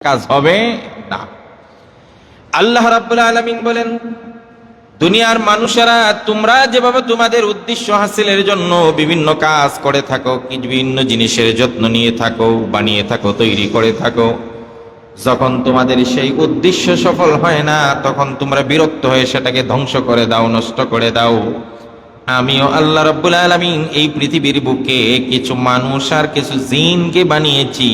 কাজ হবে? না। আল্লাহ রাব্বুল আলামিন বলেন, দুনিয়ার মানুষেরা তোমরা যেভাবে তোমাদের উদ্দেশ্য হাসিলের জন্য বিভিন্ন কাজ করে থাকো, বিভিন্ন জিনিসের যত্ন নিয়ে থাকো, বানিয়ে থাকো, তৈরি করে থাকো, যখন তোমাদের সেই উদ্দেশ্য সফল হয় না, তখন তোমরা বিরক্ত হয়ে সেটাকে ধ্বংস করে দাও, নষ্ট করে দাও। আমিও আল্লাহ রাব্বুল আলামিন এই পৃথিবীর বুকে কিছু মানুষ আর কিছু জিনকে বানিয়েছি।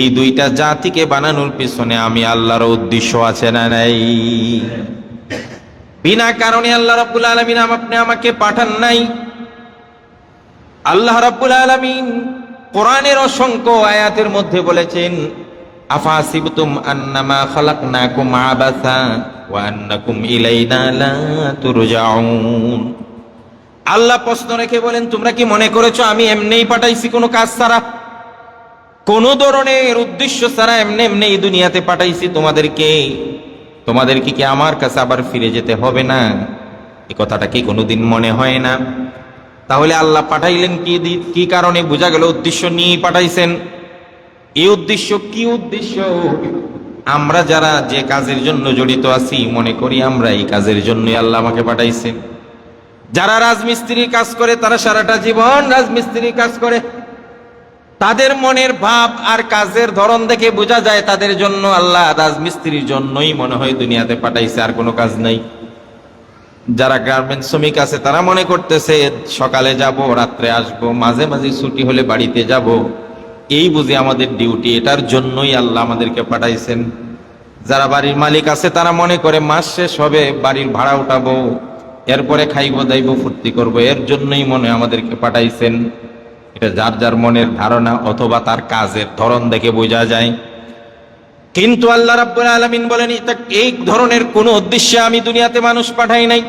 এই দুইটা জাতিকে বানানোর পিছনে আমি আল্লাহর উদ্দেশ্য আছে না নাই? বিনা কারণে আল্লাহ রাব্বুল আলামিন আপনি আমাকে পাঠান নাই। আল্লাহ রাব্বুল আলামিন কোরআনের অসংখ্য আয়াতের মধ্যে বলেছেন, আফাসিবতুম আন্নামা খালাকনাকুম আবাসা ওয়া আন্নাকুম ইলাইনা লা তুরজাউন। আল্লাহ প্রশ্ন রেখে বলেন, তোমরা কি মনে করেছ আমি এমনিই পাঠাইছি কোনো কাজ ছাড়া? কোন ধরনের উদ্দেশ্য ছাড়া এমনি এমনি এই দুনিয়াতে পাঠাইছি তোমাদেরকে। তোমাদেরকে কি আমার কাছে আবার ফিরে যেতে হবে না? এই কথাটা কি কোনোদিন মনে হয় না? তাহলে আল্লাহ পাঠাইলেন কি কি কারণে? বোঝা গেল উদ্দেশ্য নিয়েই পাঠাইছেন। এই উদ্দেশ্য কি উদ্দেশ্য? আমরা যারা যে কাজের জন্য জড়িত আছি, মনে করি আমরা এই কাজের জন্যই আল্লাহ আমাকে পাঠাইছেন। যারা রাজমিস্ত্রির কাজ করে, তারা সারাটা জীবন রাজমিস্ত্রির কাজ করে। তাদের মনের ভাব আর কাজের ধরন দেখে বোঝা যায় তাদের জন্য আল্লাহ রাজমিস্ত্রির জন্যই মনে হয় দুনিয়াতে পাঠাইছে, আর কোনো কাজ নাই। যারা গার্মেন্ট শ্রমিক আছে, তারা মনে করতেছে, সকালে যাব, রাত্রে আসব, মাঝে মাঝে ছুটি হলে বাড়িতে যাব। এই বুঝি আমাদের ডিউটি এটার জন্যই আল্লাহ আমাদেরকে পাঠাইছেন। যারা বাড়ির মালিক আছে, তারা মনে করে মাস শেষ হবে, বাড়ির ভাড়া উঠাবো, এরপরে খাইবো, দাইব, ফুর্তি করব, এর জন্যই মনে আমাদেরকে পাঠাইছেন। যার যার মনের ধারণা অথবা তার কাজের ধরন দেখে বোঝা যায়। কিন্তু আল্লাহ রাব্বুল আলামিন বলেন এই ধরনের কোন উদ্দেশ্যে আমি দুনিয়াতে মানুষ পাঠাই নাই।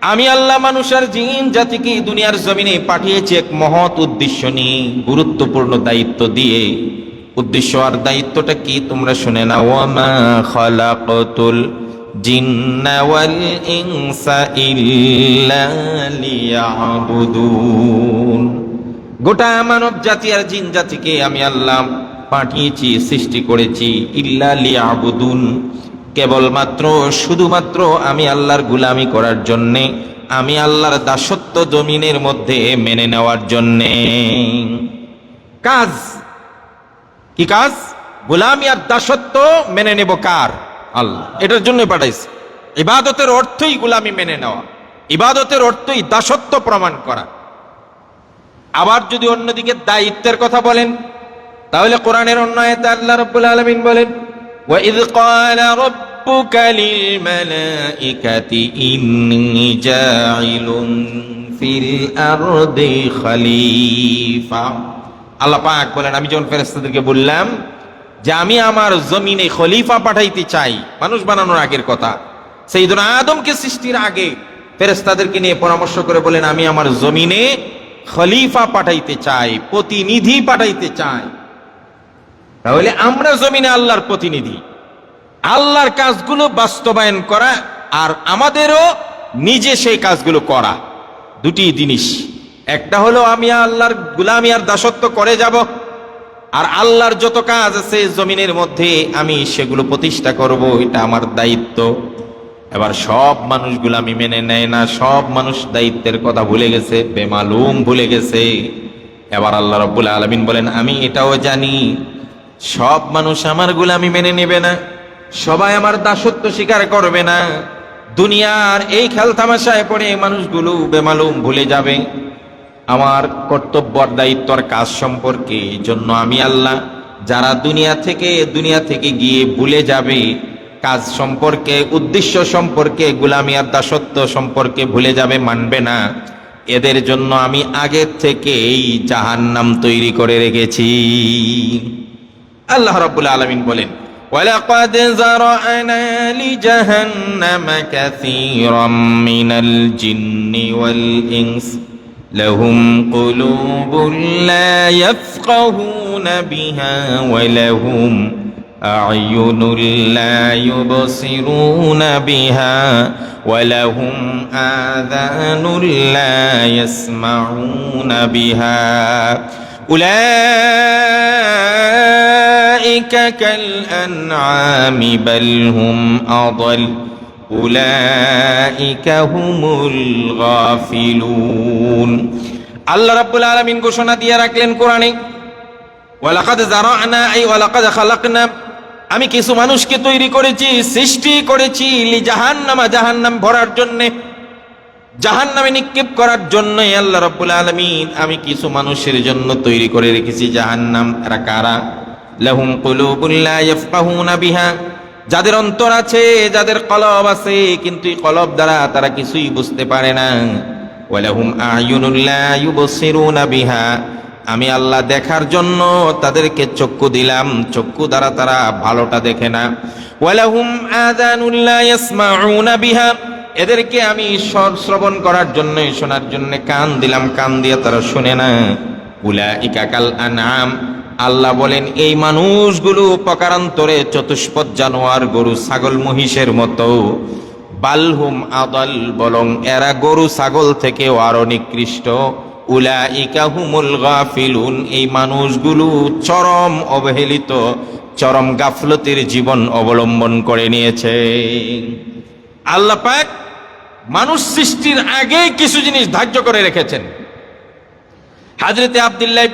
আমি আল্লাহ মানুষের জিন জাতিকে দুনিয়ার জমিনে পাঠিয়েছি এক মহৎ উদ্দেশ্য নিয়ে, গুরুত্বপূর্ণ দায়িত্ব দিয়ে। উদ্দেশ্য আর দায়িত্বটা কি তোমরা শুনে না ওয়ামা খালাকতুল জিন্না ওয়াল ইনসা ইল্লা লিয়াবুদুন। গোটা মানব জাতি আর জিন জাতিকে আমি আল্লাহ পাঠিয়েছি, সৃষ্টি করেছি। ইল্লা লিয়াবুদুন। কেবলমাত্র, শুধুমাত্র আমি আল্লাহর গুলামি করার জন্যে, আমি আল্লাহর দাসত্ব জমিনের মধ্যে মেনে নেওয়ার জন্যে। কাজ? কি কাজ? গোলামি আর দাসত্ব মেনে নেব কার? আল্লাহ। এটার জন্য পাঠাইছে। ইবাদতের অর্থই গোলামি মেনে নেওয়া। ইবাদতের অর্থই দাসত্ব প্রমাণ করা। আবার যদি অন্যদিকে দায়িত্বের কথা বলেন তাহলে কোরআনের অন্য আয়াতে আল্লাহ রাব্বুল আলামিন বলেন وَإِذْ قَالَ رَبُّكَ لِلْمَلَائِكَةِ إِنِّي جَاعِلٌ فِي الْأَرْضِ خَلِيفَةً আল্লাহ পাক বলেন আমি যখন ফেরেশতাদেরকে বললাম যে আমি আমার জমিনে খলিফা পাঠাইতে চাই মানুষ বানানোর আগের কথা সেইদিন আদমকে সৃষ্টির আগে ফেরেশতাদেরকে নিয়ে পরামর্শ করে বলেন আমি আমার জমিনে খলিফা পাঠাইতে চাই প্রতিনিধি পাঠাইতে চাই তাহলে আমরা জমিনে আল্লাহর প্রতিনিধি। আল্লাহর কাজগুলো বাস্তবায়ন করা আর আমাদেরও নিজে সেই কাজগুলো করা। দুটি জিনিস। একটা হলো আমি আল্লাহর গুলামি আর দাসত্ব করে যাব, আর আল্লাহর যত কাজ আছে জমিনের মধ্যে আমি সেগুলো প্রতিষ্ঠা করব, এটা আমার দায়িত্ব। এবার সব মানুষ গুলামি মেনে নেয় না, সব মানুষ দায়িত্বের কথা ভুলে গেছে, বেমালুম ভুলে গেছে। এবার আল্লাহ রব্বুল আলমিন বলেন, আমি এটাও জানি, সব মানুষ আমার গুলামি মেনে নেবে না, সবাই আমার দাসত্ব স্বীকার করবে না। দুনিয়ার এই খেল তামাশায় পড়ে মানুষগুলো বেমালুম ভুলে যাবে। আমার কর্তব্য আর দায়িত্ব আর কাজ সম্পর্কে জন্য আমি আল্লাহ, যারা দুনিয়া থেকে দুনিয়া থেকে গিয়ে ভুলে যাবে কাজ সম্পর্কে উদ্দেশ্য সম্পর্কে গুলামি আর দাসত্ব সম্পর্কে ভুলে যাবে মানবে না এদের জন্য আমি আগের থেকে এই জাহান্নাম তৈরি করে রেখেছি আল্লাহ রাব্বুল আলামিন বলেন ولقد زرعنا لجهنم كثيرا من الجن والإنس لهم قلوب لا يفقهون بها ولهم أعين لا يبصرون بها ولهم آذان لا يسمعون بها أولئك أولئك كالأنعام بل هم أضل أولئك هم الغافلون আল্লাহ রাব্বুল আলামিন ঘোষণা দিয়ে রাখলেন কোরআনে ওয়ালাকাদ জারানা আই ওয়ালাকাদ খালাকনা আমি কিছু মানুষকে তৈরি করেছি, সৃষ্টি করেছি জাহান্নামা, জাহান্নাম ভরার জন্যে। জাহান্নামে নিক্ষেপ করার জন্য আল্লাহ রাব্বুল আলামিন আমি কিছু মানুষের জন্য তৈরি করে রেখেছি। জাহান্নাম এরা কারা? লাহুম বিহা। যাদের অন্তর আছে, যাদের কলব আছে, কিন্তু এই কলব দ্বারা তারা কিছুই বুঝতে পারে না। বিহা। আমি আল্লাহ দেখার জন্য তাদেরকে চক্ষু দিলাম। চক্ষু দ্বারা তারা ভালোটা দেখে না। ওয়ালাহুম বিহা। এদেরকে আমি শ্রবণ করার জন্য, শোনার জন্য কান দিলাম। কান দিয়ে তারা শুনে না। উলা ইকাকাল আনাম আল্লাহ বলেন, এই মানুষগুলো প্রকারান্তরে চতুষ্পদ জানোয়ার, গরু, ছাগল, মহিষের মতো। বালহুম আদল বলং, এরা গরু, ছাগল থেকেও আরও নিকৃষ্ট। এই মানুষগুলো চরম অবহেলিত, চরম গাফলতির জীবন অবলম্বন করে নিয়েছে। আল্লাহ পাক মানুষ সৃষ্টির আগেই কিছু জিনিস ধার্য করে রেখেছেন। হাজরতে আবদুল্লাহ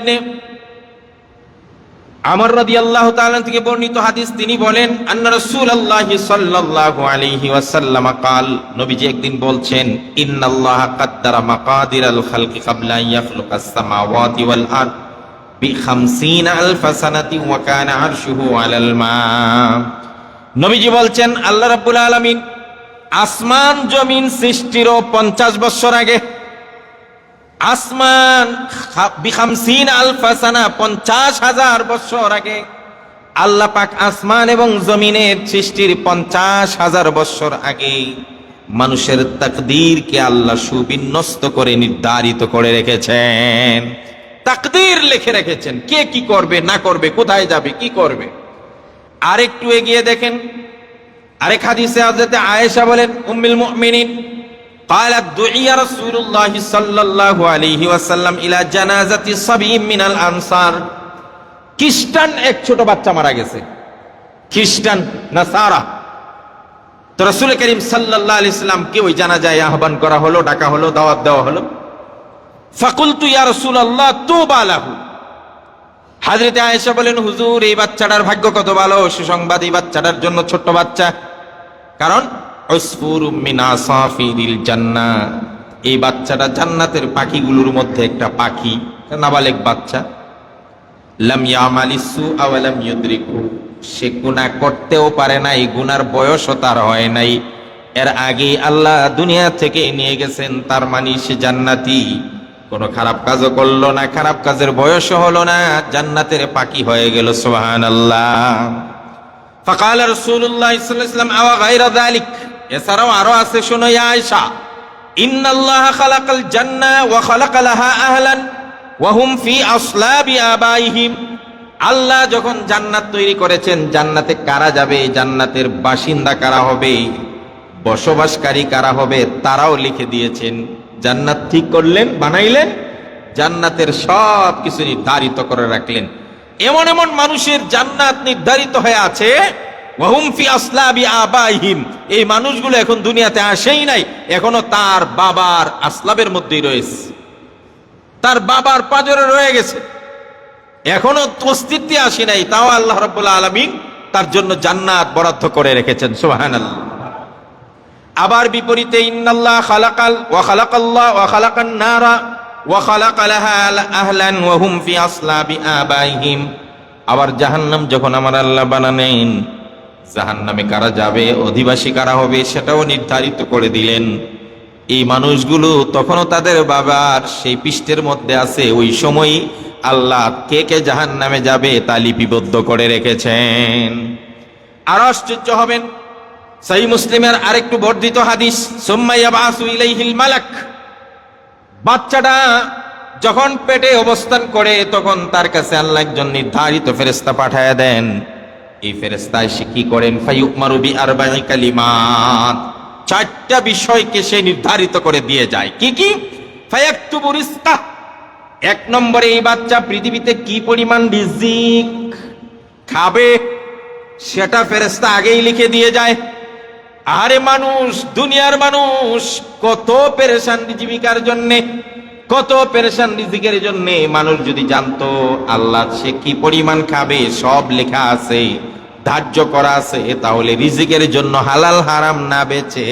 আমার রাদি আল্লাহ থেকে বর্ণিত হাদিস, তিনি বলেন, আন্না রসুল আল্লাহ সাল্লাহ আলহি ওয়াসাল্লাম কাল। নবীজি একদিন বলছেন, ইন্নাল্লাহ কাদ্দারা মাকাদির আল খালকি কাবলা ইয়াখলুকাস সামাওয়াতি ওয়াল আরদ বিখামসিন আলফা সানাতি ওয়া কানা আরশুহু আলাল মা। নবীজি বলছেন, আল্লাহ রাব্বুল আলামিন আসমান জমিন সৃষ্টিরও পঞ্চাশ বছর আগে আসমান বিখামসিন আলফাসানা পঞ্চাশ হাজার বছর আগে আল্লাহ পাক আসমান এবং জমিনের সৃষ্টির পঞ্চাশ হাজার বছর আগে মানুষের তাকদীরকে আল্লাহ সুবিন্যস্ত করে নির্ধারিত করে রেখেছেন। তাকদীর লিখে রেখেছেন। কে কি করবে, না করবে, কোথায় যাবে, কি করবে? আরেকটু এগিয়ে দেখেন। আরেক হাদিসে হযরত আয়েশা বলেন, উম্মুল মুমিনিন قالت دعي رسول الله صلى الله عليه وسلم الى جنازه صبي من الانصار খ্রিস্টান এক ছোট বাচ্চা মারা গেছে খ্রিস্টান নাসারা তো রাসূল করিম সাল্লাল্লাহু আলাইহি সাল্লাম কে ওই জানাজায় আহ্বান করা হলো ডাকা হলো দাওয়াত দেওয়া হলো ফাকুলতু ইয়া রাসূলুল্লাহ তুবা লাহু হাজরতে আয়েশা বলেন হুজুর এই বাচ্চাটার ভাগ্য কত ভালো সুসংবাদ এই বাচ্চাটার জন্য ছোট্ট বাচ্চা কারণ জান্না। এই বাচ্চাটা জান্নাতের পাখিগুলোর মধ্যে একটা পাখি। নাবালেক বাচ্চা। সে গুণা করতেও পারে নাই, গুনার বয়সও তার হয় নাই। এর আগে আল্লাহ দুনিয়া থেকে নিয়ে গেছেন, তার মানে সে জান্নাতি। কোনো খারাপ কাজও করল না, খারাপ কাজের বয়সও হলো না, জান্নাতের পাখি হয়ে গেল সোহান আল্লাহ ফকাল রসুল্লাহ ইসলাম আওয়া গাইরা দালিক। এছাড়াও আরও আছে, শুনো আয়েশা, ইন্নাল্লাহ খালাকাল জান্নাহ ওয়া খালাকা লাহা আহলান ওয়া হুম ফি আসলাবি আবাইহিম। আল্লাহ যখন জান্নাত তৈরি করেছেন, জান্নাতে কারা যাবে, জান্নাতের বাসিন্দা কারা হবে, বসবাসকারী কারা হবে, তারাও লিখে দিয়েছেন, জান্নাত ঠিক করলেন, বানাইলেন, জান্নাতের সব কিছু নির্ধারিত করে রাখলেন। এমন এমন মানুষের জান্নাত নির্ধারিত হয়ে আছে ওয়াহুম ফি আসলাবি আবাইহিম। এই মানুষগুলো এখন দুনিয়াতে আসেই নাই, এখনও তার বাবার আসলাবের মধ্যেই রয়েছে। তার বাবার পাজরে রয়ে গেছে। এখনও অস্তিত্বে আসে নাই, তাও আল্লাহ রাব্বুল আলামিন তার জন্য জান্নাত বরাদ্দ করে রেখেছেন, সুবহানাল্লাহ। আবার বিপরীতে খালাকাল, ওয়া নারা ফি আবার জাহান্নাম যখন আমার আল্লাহ বানানেন জাহান্নামে কারা যাবে, অধিবাসী কারা হবে, সেটাও নির্ধারিত করে দিলেন। এই মানুষগুলো তখনও তাদের বাবার সেই পৃষ্ঠের মধ্যে আছে। ওই সময় আল্লাহ কে কে জাহান্নামে যাবে তা লিপিবদ্ধ করে রেখেছেন। আর আশ্চর্য হবেন সেই মুসলিমের আরেকটু বর্ধিত হাদিস সুম্মাইয়া বাসু ইলাইহিল মালাক। বাচ্চাটা যখন পেটে অবস্থান করে, তখন তার কাছে আল্লাহ একজন নির্ধারিত ফেরেস্তা পাঠায় দেন। এই ফেরেস্তা এসে কি করেন? ফাইউমারু বি আরবাই কালিমাত। চারটা বিষয়কে সে নির্ধারিত করে দিয়ে যায়। কি কি? এক নম্বরে এই বাচ্চা পৃথিবীতে কি পরিমাণ রিজিক খাবে, সেটা ফেরেস্তা আগেই লিখে দিয়ে যায়। আরে মানুষ, দুনিয়ার মানুষ, কত পেরেশান, জীবিকার জন্যে। কত পেরেশান রিজিকের জন্য মানুষ যদি জানতো, আল্লাহ সে কি পরিমাণ খাবে, সব লেখা আছে, ধার্য করা আছে, তাহলে রিজিকের জন্য হালাল হারাম না বেচে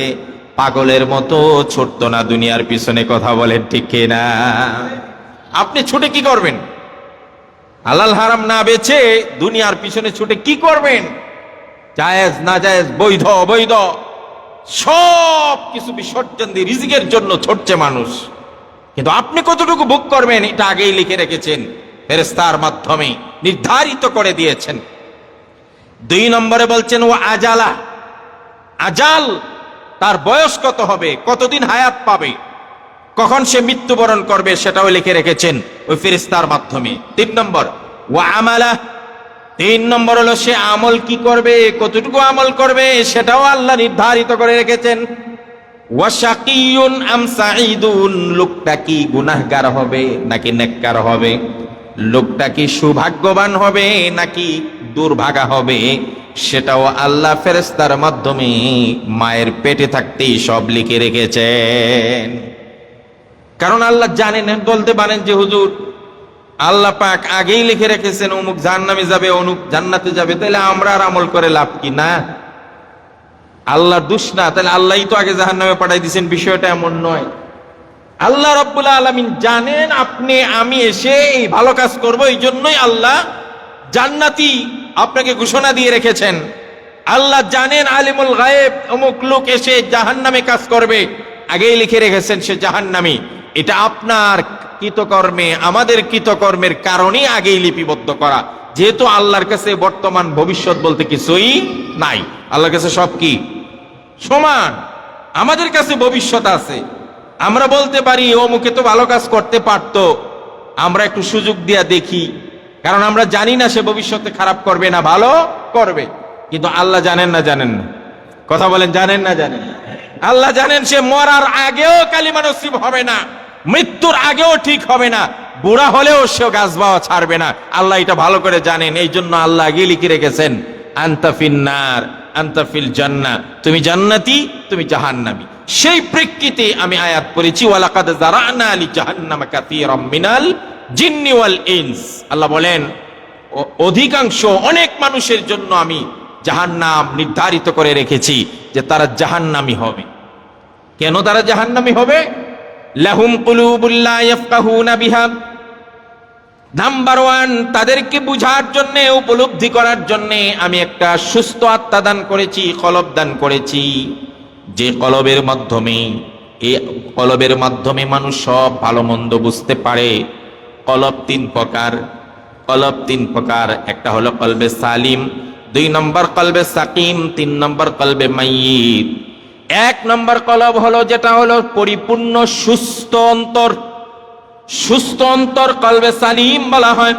পাগলের মতো ছোট্ট না দুনিয়ার পিছনে কথা বলেন ঠিক না আপনি ছুটে কি করবেন? হালাল হারাম না বেচে দুনিয়ার পিছনে ছুটে কি করবেন? জায়েজ না জায়েজ বৈধ, অবৈধ, সব কিছু বিসর্জন দিয়ে রিজিকের জন্য ছুটছে মানুষ। কিন্তু আপনি কতটুকু বুক করবেন, এটা আগেই লিখে রেখেছেন। ফেরেস্তার মাধ্যমে নির্ধারিত করে দিয়েছেন। দুই নম্বরে বলছেন ও আজালা। আজাল, তার বয়স কত হবে? কতদিন হায়াত পাবে? কখন সে মৃত্যুবরণ করবে, সেটাও লিখে রেখেছেন ওই ফেরেস্তার মাধ্যমে। তিন নম্বর ও আমালা? তিন নম্বর হলো, সে আমল কি করবে, কতটুকু আমল করবে, সেটাও আল্লাহ নির্ধারিত করে রেখেছেন। ওয়াশাকিউন আম সাঈদুন, লোকটা কি গুনাহগার হবে নাকি নেককার হবে? লোকটা কি সৌভাগ্যবান হবে নাকি দুর্ভাগা হবে? সেটাও আল্লাহ ফেরেস্তার মাধ্যমে মায়ের পেটে থাকতেই সব লিখে রেখেছেন। কারণ আল্লাহ জানেন, বলতে পারেন যে, হুজুর, আল্লাহ পাক আগেই লিখে রেখেছেন, অমুক জাহান্নামে যাবে অনুক জান্নাতে যাবে তাহলে আমরা আর আমল করে লাভ কি না? আল্লাহর দুষ না, তাহলে আল্লাহই তো আগে জাহান নামে পাঠাই দিয়েছেন, বিষয়টা এমন নয়। আল্লাহ রব্বুল আলমিন জানেন আপনি, আমি এসে এই ভালো কাজ করব, এই জন্যই আল্লাহ জান্নাতি আপনাকে ঘোষণা দিয়ে রেখেছেন। আল্লাহ জানেন আলিমুল গায়েব, অমুক লোক এসে জাহান নামে কাজ করবে, আগেই লিখে রেখেছেন সে জাহান্নামী। এটা আপনার কৃতকর্মে, আমাদের কৃতকর্মের কারণে আগেই লিপিবদ্ধ করা। যেহেতু আল্লাহর কাছে বর্তমান ভবিষ্যৎ বলতে কিছুই নাই। আল্লাহর কাছে সব কি? সমান। আমাদের কাছে ভবিষ্যৎ আছে। আমরা বলতে পারি মুখে তো ভালো কাজ করতে পারতো। আমরা একটু সুযোগ দিয়া দেখি। কারণ আমরা জানি না সে ভবিষ্যতে খারাপ করবে না ভালো করবে। কিন্তু আল্লাহ জানেন না জানেন না। কথা বলেন, জানেন না জানেন আল্লাহ জানেন সে মরার আগেও কালিমা নসিব হবে না। মৃত্যুর আগেও ঠিক হবে না। বুড়া হলেও সে গাছ বাওয়া ছাড়বে না। আল্লাহ এটা ভালো করে জানেন, এই জন্য আল্লাহ আগে লিখে রেখেছেন আন্তাফিন্নার আন্তাফিল জান্না, তুমি জান্নাতি, তুমি জাহান্নামি। সেই প্রেক্ষিতে আমি আয়াত পড়েছি, ওয়ালাকাদ জারানা আলি জাহান্নামা কাসীরাম মিনাল জিন্নি ওয়াল ইনস। আল্লাহ বলেন অধিকাংশ, অনেক মানুষের জন্য আমি জাহান্নাম নির্ধারিত করে রেখেছি যে তারা জাহান্নামি হবে। কেন তারা জাহান্নামি হবে? লাহুম কুলুবুল্লা ইয়াফকাহুনা বিহা নাম্বার ওয়ান তাদেরকে বুঝার জন্য, উপলব্ধি করার জন্য আমি একটা সুস্থ আত্মা দান করেছি, কলব দান করেছি। যে কলবের মাধ্যমে এই কলবের মাধ্যমে মানুষ সব ভালো মন্দ বুঝতে পারে। কলব তিন প্রকার। কলব তিন প্রকার। একটা হলো কলবে সালিম, দুই নম্বর কলবে সাকিম, তিন নম্বর কলবে মাইয়িত। এক নম্বর কলব হলো যেটা হলো পরিপূর্ণ, সুস্থ অন্তর। সুস্থ অন্তর, কলবে সালিম বলা হয়।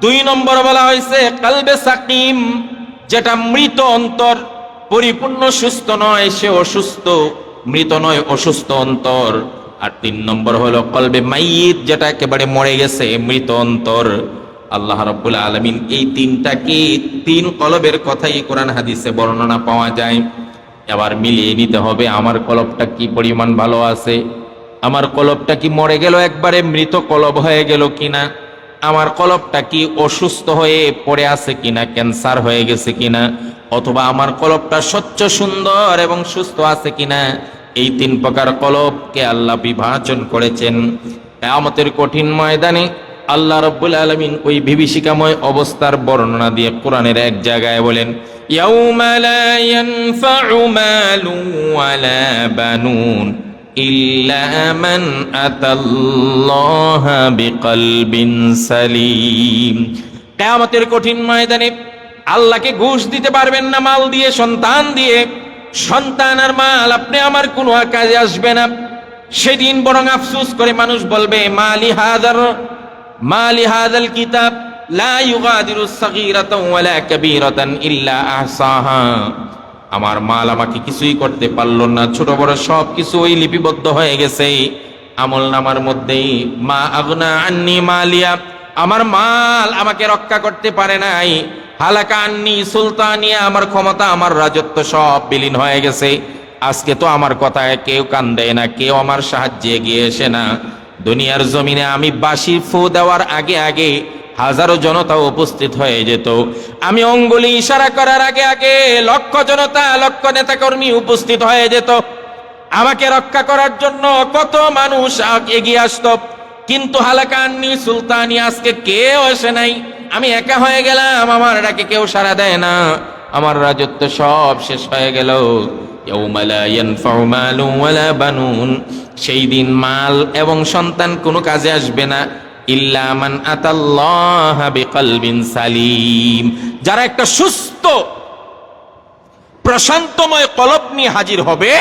দুই নম্বর বলা হয়েছে, কলবে সাকিম, যেটা মৃত অন্তর, পরিপূর্ণ সুস্থ নয়, সে অসুস্থ, মৃত নয়, অসুস্থ অন্তর। আর তিন নম্বর হলো, কলবে মাইয়িত, যেটা একেবারে মরে গেছে, মৃত অন্তর। আল্লাহ রব্বুল আলমিন এই তিনটাকে তিন কলবের কথাই কোরআন হাদিসে বর্ণনা পাওয়া যায়। এবার মিলিয়ে নিতে হবে, আমার কলবটা কি পরিমাণ ভালো আছে? আমার কলবটা কি মরে গেল একবারে মৃত কলব হয়ে গেল কিনা আমার কলবটা কি অসুস্থ হয়ে পড়ে আছে কিনা ক্যান্সার হয়ে গেছে কিনা অথবা আমার কলবটা স্বচ্ছ সুন্দর এবং সুস্থ আছে কিনা এই তিন প্রকার কলবকে আল্লাহ বিভাজন করেছেন কেয়ামতের কঠিন ময়দানে আল্লাহ রব্বুল আলমিন ওই বিভীষিকাময় অবস্থার বর্ণনা দিয়ে কোরআনের এক জায়গায় বলেন يوم لا ينفع مال ولا بنون إلا من أتى الله بقلب سليم কেয়ামতের কঠিন ময়দানে আল্লাহকে ঘুষ দিতে পারবেন না মাল দিয়ে সন্তান দিয়ে সন্তান আর মাল আপনি আমার কোনো কাজে আসবে না সেদিন বরং আফসুস করে মানুষ বলবে মালি হাজার মালি হাজাল কিতাব লা ইউগাদিরু সাগীরাতাও ওয়ালা কাবীরাতান ইল্লা আহসাহা আমার মাল আমাকে কিছুই করতে পারল না। ছোট বড় সব কিছু ওই লিপিবদ্ধ হয়ে গেছে। আমল নামার মধ্যেই, মা আগনা আন্নি মালিয়া, আমার মাল আমাকে রক্ষা করতে পারে নাই। হালাকা আন্নি সুলতানিয়া, আমার ক্ষমতা, আমার রাজত্ব সব বিলীন হয়ে গেছে। আজকে তো আমার কথায় কেউ কান দেয় না, কেউ আমার সাহায্যে এগিয়ে এসে না। দুনিয়ার জমিনে আমি বাসি ফু দেওয়ার আগে আগে হাজারো জনতা উপস্থিত হয়ে যেত। আমি অঙ্গুলি ইশারা করার আগে আগে লক্ষ জনতা, লক্ষ নেতাকর্মী উপস্থিত হয়ে যেত। আমাকে রক্ষা করার জন্য কত মানুষ এগিয়ে আসতো। কিন্তু হালাকান্নি সুলতানি আজকে কেউ আসে নাই। আমি একা হয়ে গেলাম, আমার ডাকে কেউ সাড়া দেয় না। আমার রাজত্ব সব শেষ হয়ে গেল। সেই দিন মাল এবং সন্তান কোনো কাজে আসবে না। ইল্লা মান আতাল্লাহ বিকলবিন সালিম। যারা একটা সুস্থ, প্রশান্তময় কলব নিয়ে হাজির হবে,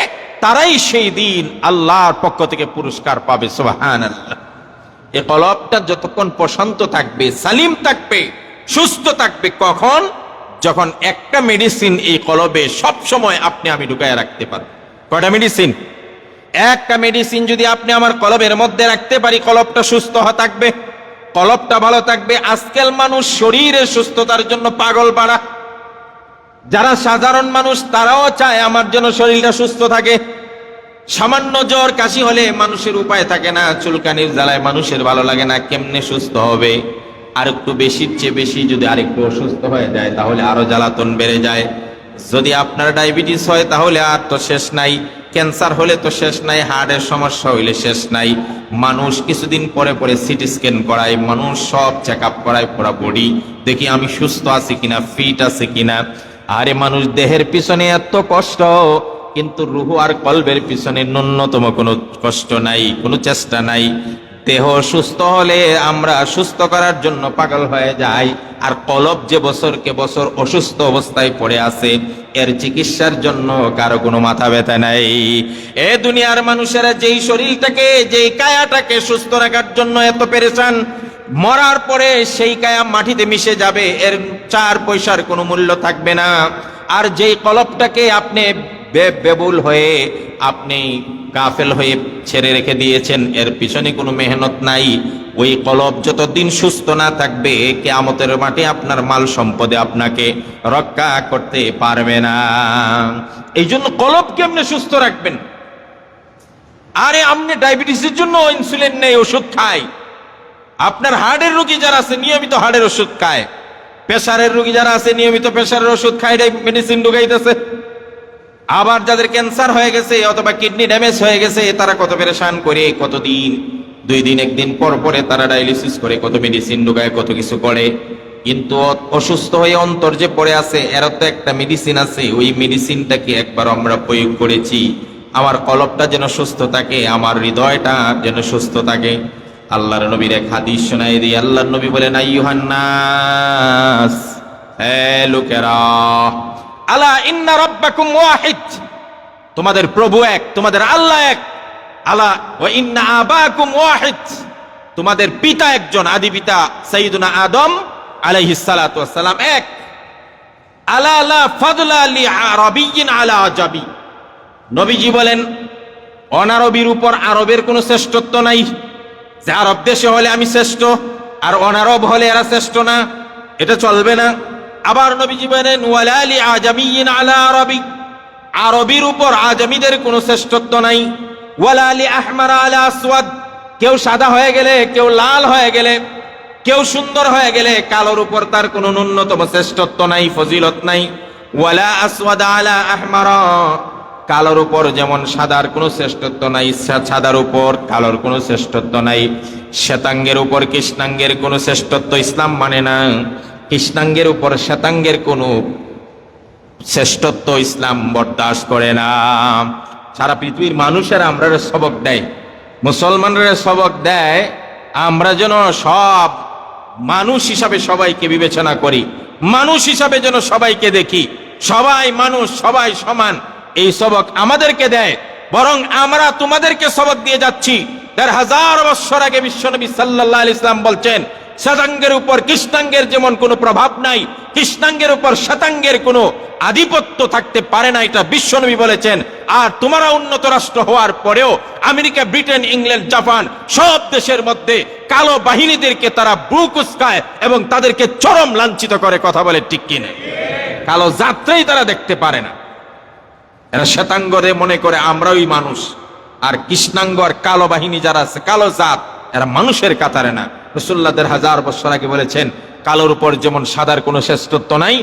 তারাই সেই দিন আল্লাহর পক্ষ থেকে পুরস্কার পাবে সুবহান এ কলবটা যতক্ষণ প্রশান্ত থাকবে, সালিম থাকবে, সুস্থ থাকবে, কখন? যখন একটা মেডিসিন এই কলবে সব সময় আপনি আমি ঢুকায় রাখতে পারব। কয়টা মেডিসিন একটা মেডিসিন যদি আপনি আমার কলবের মধ্যে রাখতে পারি, কলবটা সুস্থ থাকবে, কলবটা ভালো থাকবে, আজকাল মানুষ শরীরের সুস্থতার জন্য পাগল পাড়া। যারা সাধারণ মানুষ, তারাও চায় আমার জন্য শরীরটা সুস্থ থাকে। সামান্য জ্বর, কাশি হলে মানুষের উপায় থাকে না, চুলকানির জ্বালায় মানুষের ভালো লাগে না, কেমনে সুস্থ হবে? আর একটু বেশির চেয়ে বেশি যদি আরেকটু অসুস্থ হয়ে যায়, তাহলে আরও জ্বালাতন বেড়ে যায়। যদি আপনার ডায়াবেটিস হয়, তাহলে আর তো শেষ নাই। ক্যান্সার হলে তো শেষ নাই, হার্টের সমস্যা হইলে শেষ নাই। মানুষ কিছুদিন পরে পরে সিটি স্ক্যান করায়, মানুষ সব চেক আপ করায় পুরা বডি। দেখি আমি সুস্থ আছি কিনা, ফিট আছে কিনা। আরে মানুষ, দেহের পিছনে এত কষ্ট, কিন্তু রুহু আর কলবের পিছনে ন্যূনতম কোনো কষ্ট নাই, কোনো চেষ্টা নাই। দেহ সুস্থ হলে আমরা সুস্থ করার জন্য পাগল হয়ে যাই। আর কলব যে বছরকে বছর অসুস্থ অবস্থায় পড়ে আছে, এর চিকিৎসার জন্য কারও কোনো মাথা ব্যথা নাই। এ দুনিয়ার মানুষেরা যেই শরীরটাকে, যেই কায়াটাকে সুস্থ রাখার জন্য এত পেরেছান মরার পরে সেই কায়া মাটিতে মিশে যাবে, এর চার পয়সার কোনো মূল্য থাকবে না। আর যেই কলপটাকে আপনি বেবুল হয়ে আপনি গাফেল হয়ে ছেড়ে রেখে দিয়েছেন। এর পিছনে কোনো মেহনত নাই। ওই কলব যতদিন সুস্থ না থাকবে, কেয়ামতের মাঠে আপনার মাল সম্পদে আপনাকে রক্ষা করতে পারবে না। এই জন্য কলব কেমনে সুস্থ রাখবেন। আরে আপনি ডায়াবেটিসের জন্য ইনসুলিন নেই, ওষুধ খায়। আপনার হার্টের রোগী যারা আছে, নিয়মিত হার্টের ওষুধ খায়। প্রেশারের রোগী যারা আছে, নিয়মিত প্রেশারের ওষুধ খায় মেডিসিন ঢুকাইতেছে। আবার যাদের ক্যান্সার হয়ে গেছে অথবা কিডনি ড্যামেজ হয়ে গেছে, তারা কত পেরেশান করে কতদিন দুই দিন, একদিন পর পরে তারা ডায়ালিসিস করে, কত মেডিসিন ঢুকায়, কত কিছু করে। কিন্তু অসুস্থ হয়ে অন্তর যে পড়ে আছে এর তো একটা মেডিসিন আছে, ওই মেডিসিনটাকে একবার আমরা প্রয়োগ করেছি। আমার কলবটা যেন সুস্থ থাকে, আমার হৃদয়টা যেন সুস্থ থাকে। আল্লাহর নবীর এক হাদিস শোনাই দিই, আল্লাহর নবী বলেন আইয়ুহান্নাস হে লোকেরা আলা তোমাদের প্রভু এক, তোমাদের আল্লাহ এক। আলা ইন্না আবাকুম তোমাদের পিতা একজন, আদি পিতা সাইয়্যিদুনা আদম আলাইহিস এক। আলা আলা নবীজি বলেন, অনারবির উপর আরবের কোনো শ্রেষ্ঠত্ব নাই। যে আরব দেশে হলে আমি শ্রেষ্ঠ, আর অনারব হলে এরা শ্রেষ্ঠ না। এটা চলবে না। আবার নবীজি বলেন, ওয়ালালি আজামিয়িন আলা আরবি। আরবির উপর আজামিদের কোনো শ্রেষ্ঠত্ব নাই। ওয়ালালি আহমার আলা আসওয়াদ। কেউ সাদা হয়ে গেলে, কেউ লাল হয়ে গেলে, কেউ সুন্দর হয়ে গেলে কালোর উপর তার কোনো ন্যূনতম শ্রেষ্ঠত্ব নাই, ফজিলত নাই। ওয়ালা আসওয়াদ আলা আহমারা। কালোর উপর যেমন সাদার কোনো শ্রেষ্ঠত্ব নাই সাদার উপর কালোর কোনো শ্রেষ্ঠত্ব নাই। শ্বেতাঙ্গের উপর কৃষ্ণাঙ্গের কোনো শ্রেষ্ঠত্ব ইসলাম মানে না। কৃষ্ণাঙ্গের উপর শ্বেতাঙ্গের কোনো শ্রেষ্ঠত্ব ইসলাম বরদাস্ত করে না। সারা পৃথিবীর মানুষেরা আমরা সবক দেয়, মুসলমানরা সবক দেয়, আমরা যেন সব মানুষ হিসাবে সবাইকে বিবেচনা করি, মানুষ হিসাবে যেন সবাইকে দেখি, সবাই মানুষ, সবাই সমান, এই সবক আমাদেরকে দেয়, বরং আমরা তোমাদেরকে সবক দিয়ে যাচ্ছি। দেড় হাজার বছর আগে বিশ্বনবী আলাইহি ইসলাম বলছেন শ্বেতাঙ্গের উপর কৃষ্ণাঙ্গের যেমন কোনো প্রভাব নাই, কৃষ্ণাঙ্গের উপর শ্বেতাঙ্গের কোনো আধিপত্য থাকতে পারে না, এটা বিশ্বনবী বলেছেন। আর তোমরা উন্নত রাষ্ট্র হওয়ার পরেও আমেরিকা, ব্রিটেন, ইংল্যান্ড, জাপান সব দেশের মধ্যে কালো বাহিনীদেরকে তারা বুক উস্কায় এবং তাদেরকে চরম লাঞ্ছিত করে কথা বলে, ঠিক কিনা কালো যাত্রাই তারা দেখতে পারে না। এরা শ্বেতাঙ্গরে মনে করে আমরাই মানুষ, আর কৃষ্ণাঙ্গ আর কালো বাহিনী যারা আছে, কালো জাত, এরা মানুষের কাতারে না। রসুল্লাদের হাজার বছর আগে বলেছেন, কালোর উপর যেমন সাদার কোনো শ্রেষ্ঠত্ব নাই,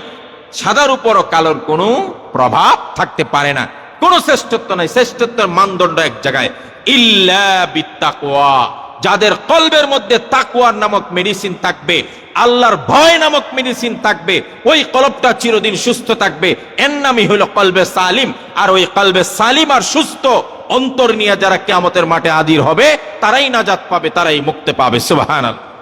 সাদার উপরও কালোর কোনো প্রভাব থাকতে পারে না। কোনো শ্রেষ্ঠত্ব নাই, শ্রেষ্ঠত্বের মানদণ্ড এক জায়গায়। ইল্লা বিত্তাকোয়া, যাদের কলবের মধ্যে তাকুয়ার নামক মেডিসিন থাকবে আল্লাহর ভয় নামক মেডিসিন থাকবে, ওই কলবটা চিরদিন সুস্থ থাকবে। এর নামই হলো কলবে সালিম। আর ওই কলবে সালিম আর সুস্থ অন্তর নিয়ে যারা কেয়ামতের মাঠে আদির হবে, তারাই নাজাত পাবে, তারাই মুক্তি পাবে। সুবহানাল্লাহ।